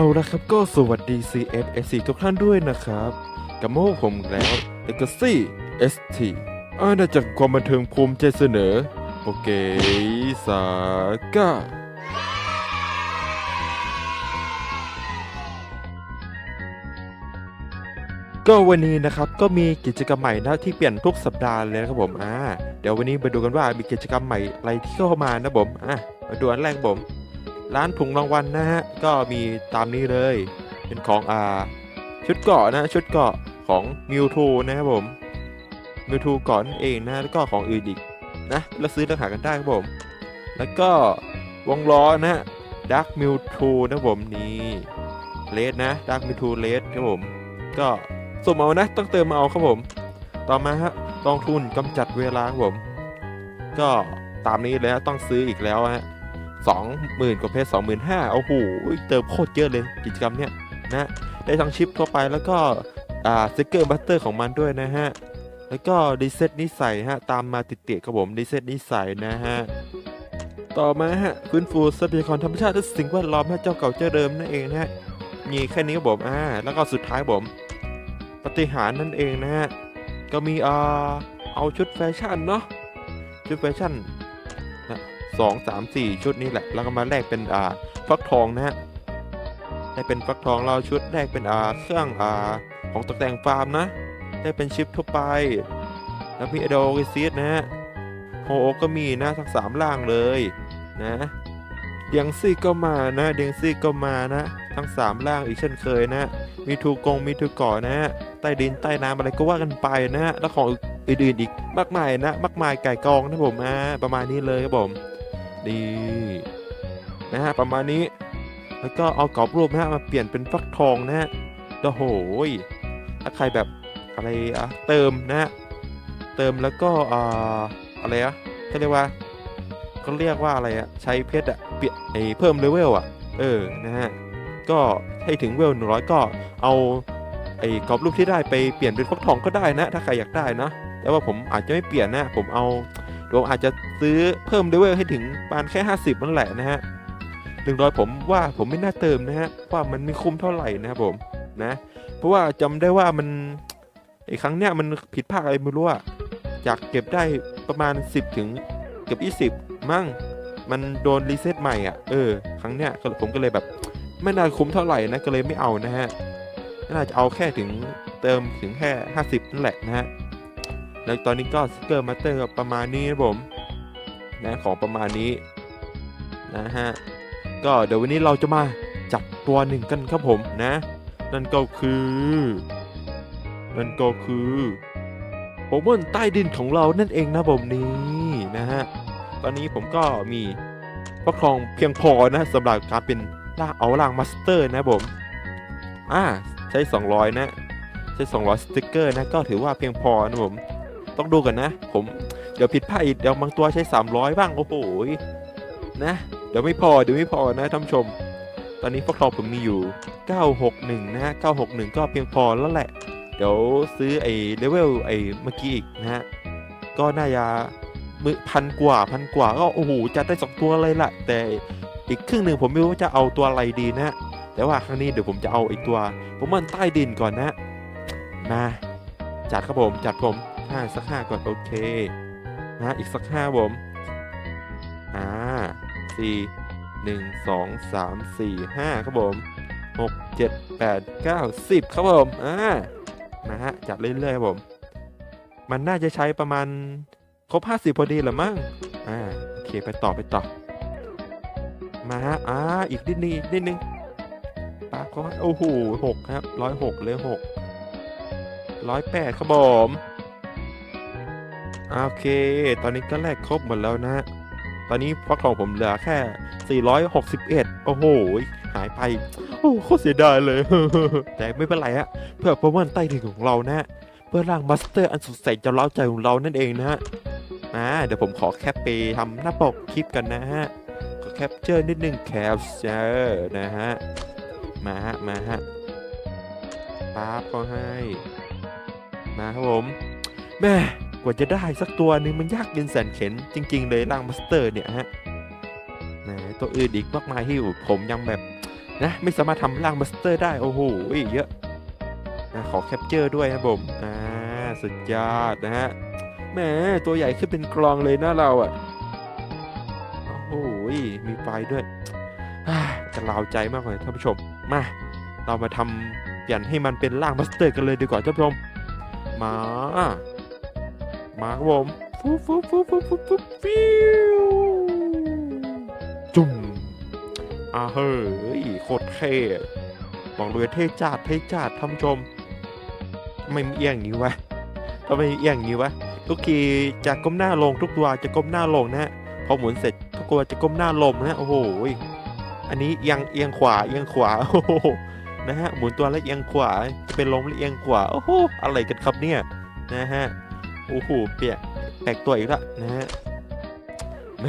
เอาละครับก็สวัสดี CFSC ทุกท่านด้วยนะครับกับโมผมแล้ว Legacy ST อาณาจักรความบันเทิงภูมิใจเสนอโปเกสาก้าก็วันนี้นะครับก็มีกิจกรรมใหม่นะที่เปลี่ยนทุกสัปดาห์เลยนะครับผมอ่าเดี๋ยววันนี้มาดูกันว่ามีกิจกรรมใหม่อะไรที่เข้ามานะผมอะมาดูอันแรกผม ร้านถุงรางวัลนะฮะ ก็มีตามนี้เลย เป็นของอ่าชุดเกาะนะชุดเกาะของมิวทูนะครับผมมิวทูก่อนเองนะแล้วก็ของอื่นอีกนะแล้วซื้อแล้วหากันได้ครับผม แล้วก็วงล้อนะดักมิวทูนะผมนี่เลสนะดักมิวทูเลสครับผม ก็สุ่มเอานะต้องเติมเอาครับผม ต่อมาฮะกองทุนกำจัดเวลาครับผม ก็ตามนี้เลยฮะต้องซื้ออีกแล้วฮะ สองหมื่นกว่าเพชรสองหมื่นห้าโอ้โหเติมโคตรเยอะเลยกิจกรรมเนี้ยนะได้ทั้งชิปทั่วไปแล้วก็อ่าสติกเกอร์บัตเตอร์ของมันด้วยนะฮะ แล้วก็ดีเซตนิสัยฮะ ตามมาติดๆครับผมดีเซตนิสัยนะฮะ ต่อมาฮะฟื้นฟูทรัพยากรธรรมชาติและสิ่งแวดล้อมให้เจ้าเก่าเจ้าเดิมนั่นเองนะฮะมีแค่นี้ครับผมอ่าแล้วก็สุดท้ายผมปฏิหารนั่นเองนะฮะก็มีอ่าเอาชุดแฟชั่นเนาะชุดแฟชั่น นะสองสามสี่ชุดนี้แหละ แล้วก็มาแลกเป็นอ่าฟักทองนะฮะได้เป็นฟักทองเราชุดแรกเป็นอ่าเครื่องอ่าของตกแต่งฟาร์มนะ ได้เป็นชิปทั่วไป แล้วมีอโดกิซิสนะฮะโฮก็มีนะทั้งสามล่างเลยนะเดียงซี่ก็มานะเดียงซี่ก็มานะ ทั้งสามล่างอีกเช่นเคยนะ มีทูกงมีทูก่อนะฮะใต้ดินใต้น้ำอะไรก็ว่ากันไปนะฮะแล้วของอื่นๆอีกมากมายนะ มากมายไก่กองนะผมอ่าประมาณนี้เลยครับผม ดีนะฮะประมาณนี้ แล้วก็เอากรอบรูปนะฮะมาเปลี่ยนเป็นฟักทองนะฮะโอ้โหถ้าใครแบบอะไรอะเติมนะฮะเติมแล้วก็อ่าอะไรอะเขาเรียกว่าเขาเรียกว่าอะไรอะใช้เพชรอะเปลี่ยนไอเพิ่มเลเวลอะเออนะฮะก็ให้ถึงเวลหนึ่งร้อยก็เอาไอ้กรอบรูปที่ได้ไปเปลี่ยนเป็นฟักทองก็ได้นะ ถ้าใครอยากได้นะแต่ว่าผมอาจจะไม่เปลี่ยนนะ ผมเอา ผมอาจจะซื้อเพิ่มเลเวลให้ถึงประมาณแค่ 50 นั่นแหละนะฮะหนึ่งร้อยผมว่าผมไม่น่าเติมนะฮะว่ามันไม่คุ้มเท่าไหร่นะครับผมนะ เพราะว่าจำได้ว่ามันไอ้ครั้งเนี้ยมันผิดพลาดอะไรไม่รู้อะจากเก็บได้ประมาณ 10 ถึงเกือบ20 มั่ง มันโดนรีเซ็ตใหม่อะเออครั้งเนี้ยผมก็เลยแบบไม่น่าคุ้มเท่าไหร่นะก็เลยไม่เอานะฮะน่าจะเอาแค่ถึงเติมถึงแค่ 50 นั่นแหละนะฮะ แล้วตอนนี้ก็สเกอร์มาสเตอร์ประมาณนี้นะผมนะของประมาณนี้นะฮะก็เดี๋ยววันนี้เราจะมาจับตัวหนึ่งกันครับผมนะ นั่นก็คือ นั่นก็คือโปเกมอนใต้ดินของเรานั่นเองนะผมนี่นะฮะตอนนี้ผมก็มีฟักทองเพียงพอนะสำหรับการเป็นล่างเอาล่างมาสเตอร์นะผมอ่าใช้ 200 นะ ใช้ 200 สติกเกอร์นะ ก็ถือว่าเพียงพอนะผม ต้องดูกันนะ ผมเดี๋ยวผิดพลาดอีกเดี๋ยวบางตัวใช้ 300 บ้าง โอ้โหนะ เดี๋ยวไม่พอเดี๋ยวไม่พอนะท่านชม ตอนนี้พวกเราผมมีอยู่ 961 นะฮะ 961 ก็เพียงพอแล้วแหละ เดี๋ยวซื้อไอ้เลเวลไอ้เมื่อกี้อีกนะฮะ ก็น่าจะมือพันกว่าพันกว่าก็โอ้โหจัดได้สองตัวเลยล่ะ แต่อีกครึ่งหนึ่งผมไม่รู้ว่าจะเอาตัวอะไรดีนะ แต่ว่าครั้งนี้เดี๋ยวผมจะเอาไอ้ตัวผมมันใต้ดินก่อนนะมาจัดครับผมจัดผม ห้าสักห้าก่อนโอเคนะอีกสักห้าผมอ่าสี่หนึ่งสองสามสี่ห้าครับผมหกเจ็ดแปดเก้าสิบครับผมอ่านะฮะจัดเรื่อยๆครับผม มันน่าจะใช้ประมาณครบห้าสิบพอดีหรือมั้งอ่าโอเคไปต่อไปต่อ มาฮะอ่าอีกนิดนึงอีนิดนึงปากก็โอ้โหหกครับร้อยหกเลยหกร้อยแปดครับผม โอเค ตอนนี้ก็แลกครบหมดแล้วนะ ตอนนี้ฟักทองผมเหลือแค่ 461 โอ้โห หายไป โอ้โคตรเสียดายเลย แต่ไม่เป็นไรฮะ เพื่อโปรโมชั่นใต้ดินของเรานะ เพื่อร่างมาสเตอร์อันสุดแสนจะเล้าใจของเรานั่นเองนะฮะอ่าเดี๋ยวผมขอแคปไปทำหน้าปกคลิปกันนะฮะ ขอแคปเจอร์นิดนึงแคปเจอร์นะฮะ มาฮะ มาฮะป๊าบก็ให้ มาครับผมแม่ กว่าจะได้สักตัวหนึงมันยากเย็นแสนเข็นจริง ๆ เลยร่างมาสเตอร์เนี่ยฮะแหมตัวอื่นอีกมากมายที่ผมยังแบบนะไม่สามารถทำร่างมาสเตอร์ได้โอ้โหเยอะนะขอแคปเจอร์ด้วยครับผมอ่าสุดยอดนะฮะแหมตัวใหญ่ขึ้นเป็นกลองเลยนะเราอะโอ้โหมีไฟด้วยจะลาวใจมากเลยท่านผู้ชมมาเรามาทำเปลี่ยนให้มันเป็นร่างมาสเตอร์กันเลยดีกว่าท่านผู้ชมมา มาครับผมฟุ๊บฟุ๊บฟุ๊บฟุ๊บฟุ๊บฟุ๊บฟิวจุ่มอ่าเฮ้ยโคตรเท่บอกเลยเท่จัดเท่จัดท่านชมทำไม่เอียงอย่างนี้วะทำไมเอียงอย่างนี้วะทุกทีจะก้มหน้าลงทุกตัวจะก้มหน้าลงนะฮะพอหมุนเสร็จทุกตัวจะก้มหน้าลงนะฮะโอ้โหอันนี้เอียงเอียงขวาเอียงขวาโอ้โหนะฮะหมุนตัวแล้วเอียงขวาจะเป็นลงแล้วเอียงขวาโอ้โหอะไรกันครับเนี่ยนะฮะ โอ้โหเปียกแปลกตัวอีกแล้วนะฮะแหม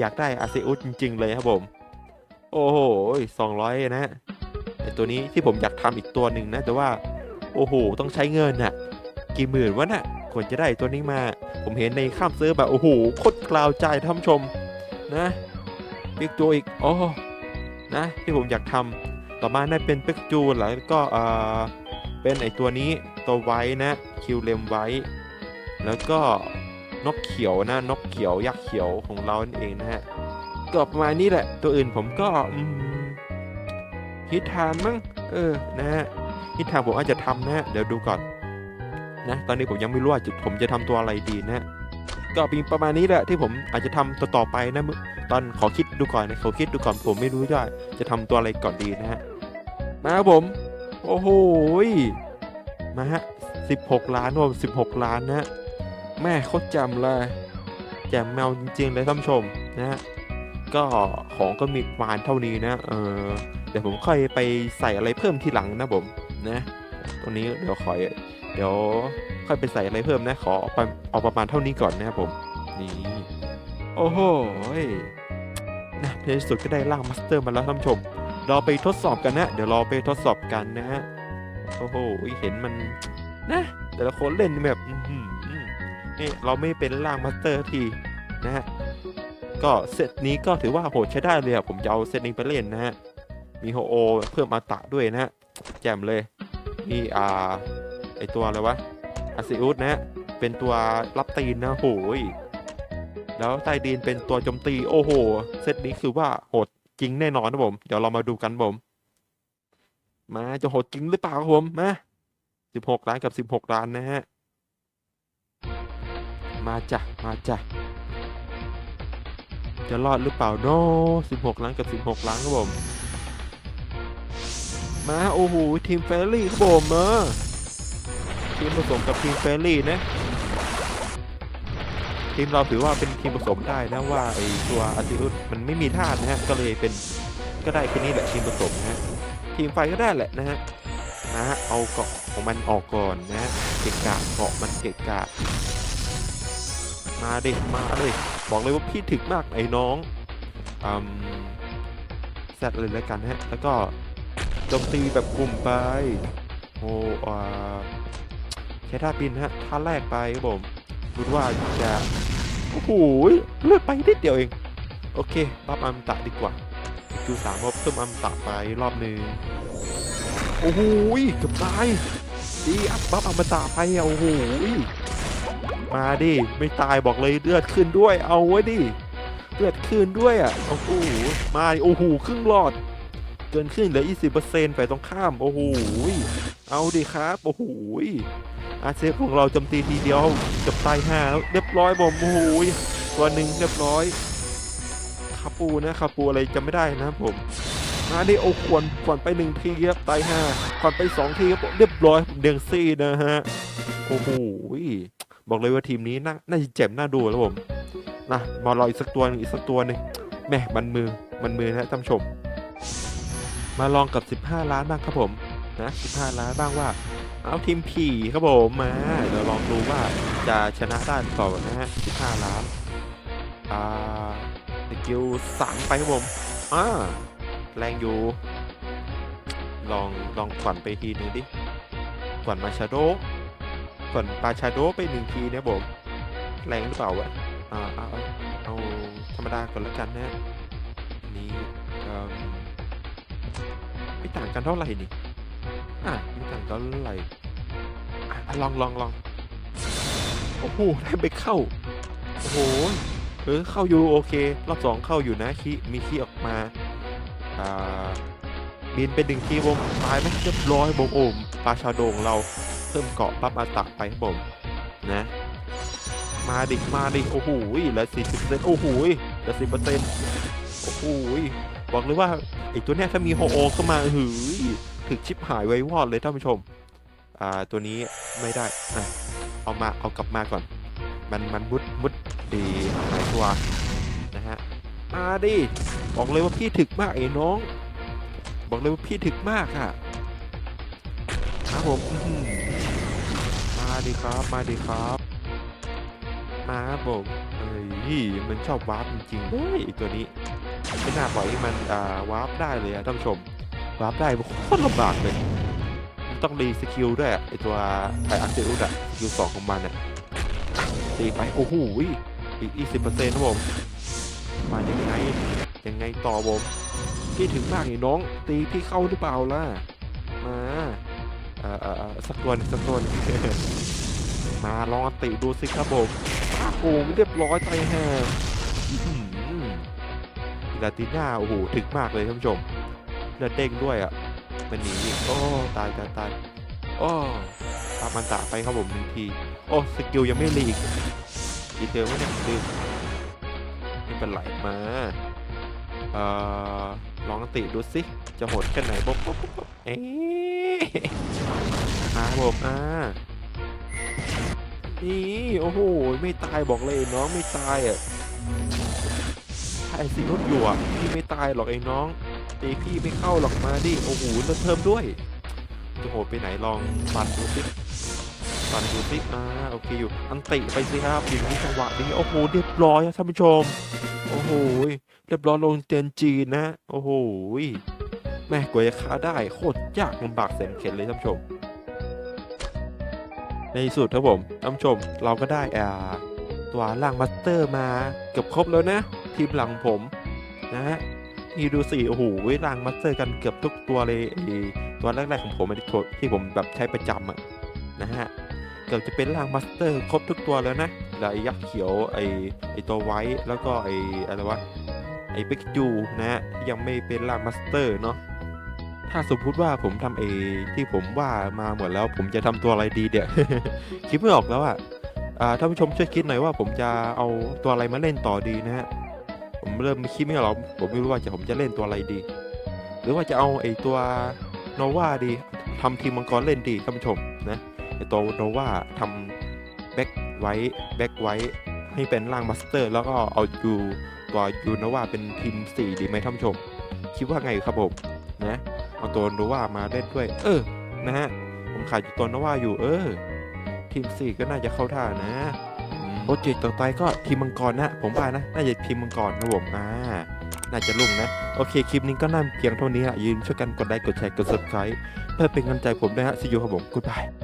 อยากได้อาเซอุสจริง ๆ เลยครับผม โอ้โหสองร้อยนะฮะไอตัวนี้ที่ผมอยากทำอีกตัวหนึ่งนะ แต่ว่า โอ้โห ต้องใช้เงินน่ะ กี่หมื่นวะน่ะกว่าจะได้ตัวนี้มา ผมเห็นในข้ามเซิร์ฟแบบโอ้โหโคตรกล่าวใจท่านผู้ชมนะอีกตัวอีกโอ้นะ ที่ผมอยากทำต่อมาได้เป็นเป็กจูแล้วก็เอ่อเป็นไอตัวนี้ตัวไว้นะคิวเลมไว้ แล้วก็นกเขียวนะนกเขียวยักษ์เขียวของเรานั่นเองนะฮะก็ประมาณนี้แหละ ตัวอื่นผมก็ฮิตทานมั้งเออนะฮะฮิตทานผมอาจจะทำนะฮะเดี๋ยวดูก่อนนะตอนนี้ผมยังไม่รู้ว่าจุดผมจะทำตัวอะไรดีนะฮะก็มีประมาณนี้แหละที่ผมอาจจะทำต่อต่อไปนะมึตอนขอคิดดูก่อนนะขอคิดดูก่อนผมไม่รู้ว่าจะทำตัวอะไรก่อนดีนะฮะมาครับผม โอ้โหมาฮะสิบหกล้านรวมสิบหกล้านนะฮะ แม่โคตรจำเลยแจมแมวจริงๆเลยท่านผู้ชมนะฮะก็ของก็มีประมาณเท่านี้นะเออเดี๋ยวผมค่อยไปใส่อะไรเพิ่มทีหลังนะผมนะ ตรงนี้เดี๋ยวขอเดี๋ยวค่อยไปใส่อะไรเพิ่มนะขอเอาปเอาประมาณเท่านี้ก่อนนะครับผมนี่โอ้โหยนะในที่สุดก็ได้ร่างมาสเตอร์มาแล้วท่านผู้ชมเราไปทดสอบกันนะ เดี๋ยวเราไปทดสอบกันนะฮะโอ้โหเห็นมันนะ แต่ละคนเล่นแบบอื นี่เราไม่เป็นร่างมาสเตอร์ทีนะฮะก็เซตนี้ก็ถือว่าโหดใช้ได้เลยอะผมจะเอาเซตนี้ไปเล่นนะฮะมีโฮโอเพิ่มอาตะด้วยนะฮะแจ่มเลยมีอ่าไอตัวอะไรวะอาซิอุสนะฮะเป็นตัวรับตีนนะโหยแล้วใต้ดินเป็นตัวโจมตีโอ้โหเซตนี้คือว่าโหดจริงแน่นอนนะผมเดี๋ยวเรามาดูกันผมมาจะโหดจริงหรือเปล่าครับผมมาสิบหกล้านกับสิบหกล้านนะฮะ มาจ้ะ มาจ้ะ จะรอดหรือเปล่าโน่16 ล้านกับ 16 ล้านครับผม มา โอ้โห ทีมเฟรรี่ครับผมเออทีมผสมกับทีมเฟรรี่นะ ทีมเราถือว่าเป็นทีมผสมได้นะว่าไอตัวอาติอุสมันไม่มีธาตุนะฮะ ก็เลยเป็นก็ได้แค่นี้แหละทีมผสมนะฮะ ทีมไฟก็ได้แหละนะฮะนะเอาเกาะของมันออกก่อนนะเกะกะเกาะมันเกะกะ มาดิ มาเลย บอกเลยว่าพี่ถึกมากไอ้น้องอืมแซดเลยแล้วกันฮะ แล้วก็โจมตีแบบกลุ่มไปโอ้อ่าใช้ท่าบินฮะ ท่าแรกไปครับผมดูว่าจะโอ้โหเลือดไปนิดเดียวเอง โอเคบัฟอัมตะดีกว่าจูสามรอบเพิ่มอัมตะไปรอบหนึ่งโอ้โหเกือบตายดีอัพบัฟอัมตะไปโอ้โห มาดิ ไม่ตายบอกเลยเลือดขึ้นด้วย เอาไว้ดิ เลือดขึ้นด้วยอะ โอ้โห มาดิโอ้โหครึ่งหลอด เกินขึ้นเหลือ 20%ไปตรงข้าม โอ้โห เอาดิครับ โอ้โห อาเซฟของเราจมตีทีเดียวเกับตายห้าแล้วเรียบร้อยผมโอ้โห ตัวหนึ่งเรียบร้อยคาปูนะคาปูอะไรจำไม่ได้นะผมมาดิโอ้ขวนขวนไปหนึ่งทีครับตายห้าขวนไปสองทีครับเรียบร้อยเดียงซี่นะฮะ โอ้โห บอกเลยว่าทีมนี้น่าจะเจ็บน่าดูแล้วผมนะมารออีกสักตัวหนึงอีกสักตัวหนึงแม่มันมือมันมือนะท่านผู้ชม มาลองกับ 15 ล้านบ้างครับผมนะ15 ล้านบ้างว่า เอาทีมผีครับผมมาเดี๋ยวลองดูว่าจะชนะได้หรือนะฮะ15 ล้านอ่าสกิลสามไปครับผมอ่าแรงอยู่ ลองลองขวัญไปทีนึงดิขวัญมาชาโด ส่วนปลาชาโดไปหนึ่งทีเนี่ยผม แรงหรือเปล่าวะอ่าเอาเอาเอาธรรมดาก่อนแล้วกันนะนี่ไม่ต่างกันเท่าไหร่นี่อะไม่ต่างกันเท่าไหร่อะลองลองลองโอ้โหได้ไปเข้า โอ้โหเออเข้าอยู่โอเค รอบสองเข้าอยู่นะคีมีคีออกมาอ่าบินเป็นดึงคีวงตายไหมเรียบร้อยบมโอมปลาชาโดงเรา เพิ่มเกาะปั๊บอาตะไปครับผมนะ มาดิมาดิโอ้โหเหลือสี่สิบเปอร์เซ็นต์โอ้โหเหลือสิบเปอร์เซ็นต์โอ้โหบอกเลยว่าไอตัวเนี้ยถ้ามีโฮโอเข้ามาหือถึกชิปหายไว้วอดเลยท่านผู้ชม อ่าตัวนี้ไม่ได้อะเอามาเอากลับมาก่อน มันมันมุดมุดดีหายตัวนะฮะมาดิบอกเลยว่าพี่ถึกมากไอ้น้อง บอกเลยว่าพี่ถึกมากอะครับผม ดิครับ มาดิครับ มาครับผมเอ้ยมันชอบวาร์ปจริงๆเลยตัวนี้ไม่น่าปล่อยให้มันอ่าวาร์ปได้เลยอะท่านผู้ชมวาร์ปได้โคตรลำบากเลยมันต้องรีสกิลด้วยไอตัวไออัคเซอุดอะสกิลสองของมันอะตีไปโอ้โหอีก20%ครับผมมายังไงยังไงต่อผมพี่ถึงมากนี่น้อง ตีพี่เข้าหรือเปล่าล่ะ อ่อเอ่อเอ่อสักตัวสักตัวมาลองอติดูสิครับผมอ้โอ้เรียบร้อยใจแห่อื้อหือลาติน่าโอ้โหถึงมากเลยท่านผู้ชมเลือดเด้งด้วยอะมันหนีอีกโอ้ตายตายตายโอ้ตามมันตะไปครับผมหนึ่งที โอ้สกิลยังไม่รีอีกดีเทลไม่ได้ลืมไม่เป็นไรมา เอ่อลองติดูสิจะโหดแค่ไหนบ๊บบ๊บบ๊บบ๊บเอ๊ะมาครับผมอ่านี่โอ้โหไม่ตายบอกเลยน้องไม่ตายอะถ้าไอซีรถอยู่อะพี่ไม่ตายหรอกไอ้น้องตีพี่ไม่เข้าหรอกมาดิโอ้โหเลือดเพิ่มด้วยจะโหดไปไหนลองฟันดูสิ ฟันดูสิอ่าโอเคอยู่อันติไปสิครับอยู่ที่จังหวะนี้โอ้โหเรียบร้อยครับท่านผู้ชม โอ้โหเรียบร้อยลงเจนจีนนะโอ้โหแม่กว่าจะฆ่าได้โคตรยากลำบากแสนเข็ญเลยท่านผู้ชม ในที่สุดครับผมท่านผู้ชมเราก็ได้อ่าตัวล่างมาสเตอร์มาเกือบครบแล้วนะ ทีมหลังผมนะฮะนี่ดูสิโอ้โหล่างมาสเตอร์กันเกือบทุกตัวเลยตัวแรกๆของผมที่ที่ผมแบบใช้ประจำอะนะฮะ เกือบจะเป็นล่างมาสเตอร์ครบทุกตัวแล้วนะเหลือไอ้ยักษ์เขียวไอ้ไอ้ตัวไว้แล้วก็ไอ้อะไรวะไอ้เบกจูนะฮะยังไม่เป็นล่างมาสเตอร์เนาะถ้าสมมติว่าผมทำเอที่ผมว่ามาหมดแล้ว ผมจะทำตัวอะไรดีเดี๋ยวคิดไม่ออกแล้วอะอ่าท่านผู้ชมช่วยคิดหน่อยว่าผมจะเอาตัวอะไรมาเล่นต่อดีนะฮะผมเริ่มคิดไม่ออกแล้วผมไม่รู้ว่าจะผมจะเล่นตัวอะไรดี หรือว่าจะเอาไอตัวโนวาดีทำทีมมังกรเล่นดีท่านผู้ชมนะ ตัวโนวาทำแบ็คไว้แบ็คไว้ให้เป็นร่างมาสเตอร์ แล้วก็เอายูตัวยูโนวาเป็นทีมสี่ดีไหมท่านผู้ชม คิดว่าไงครับผมนะเอาตัวโนวามาเล่นด้วย เออนะฮะผมขายตัวโนวาอยู่เออ ทีมสี่ก็น่าจะเข้าท่านะโปรเจกต์ต่อไปก็ทีมมังกรนะ ผมว่านะน่าจะทีมมังกรนะผมอ่าน่าจะลุ่งนะ โอเค คลิปนี้ก็น่าเพียงเท่านี้ละยืนช่วยกันกดไลค์กดแชร์กด subscribe เพื่อเป็นกำลังใจผมด้วยฮะซีอูครับผม goodbye